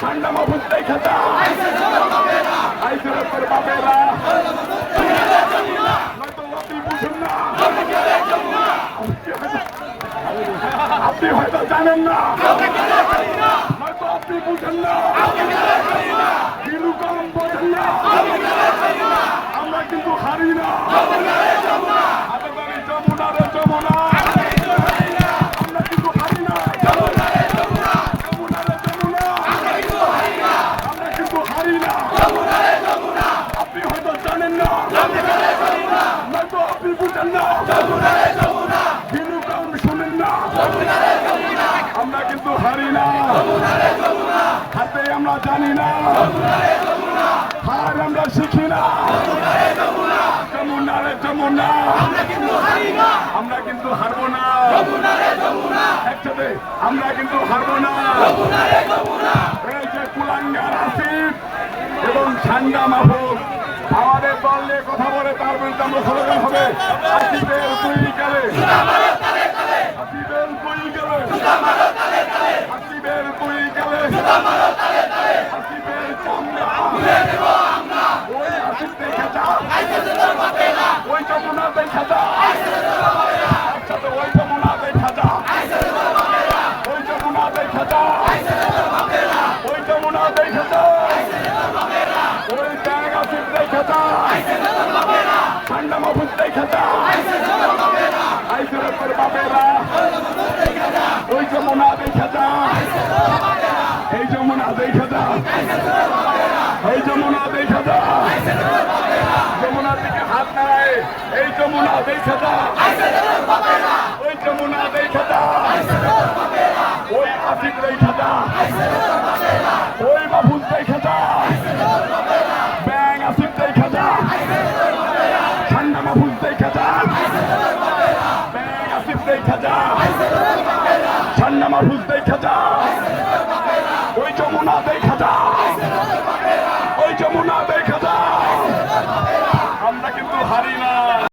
ঠান্ডা রেখে যায় আইসের বাপেরা আপনি হয়তো জানেন না নয়তো আপনি বোঝেন না আমরা কিন্তু হারি না হাতে ধরি যমুনা রে যমুনা আমরা কিন্তু হারি না যমুনা রে যমুনা আমরা কিন্তু হারি না আপনি হয়তো জানেন না নয়তো আপনি বুঝেন না কিলু কম শুনেন না আমরা হারি না। হাতে আমরা জানি না। হার আমরা শিখি না। যমুনা রে যমুনা। আমরা কিন্তু হারবো না। একসাথে আমরা কিন্তু হারবো না। এই যে কুলাঙ্গার আসিফ এবং ঠান্ডা মাহবুব আমাদের দল নিয়ে কথা বলে তার বিরুদ্ধে আমরা স্লোগান হবে আসিফের তুই গেলে আসিফের চামড়া ওই যমুনা এই যমুনা দেখা যা এই যমুনা দেখা যা যমুনার দিকে হাত নাড়ায়, এই যমুনা দেখা যা ওই যমুনা দেখা যা ওই আসিফ দেখা যা ওই মাহফুজ দেখা যা ব্যাং আসিফ দেখা যা ঠান্ডা মাহফুজ দেখা যা ব্যাং আসিফ দেখা ওই যমুনা দেখা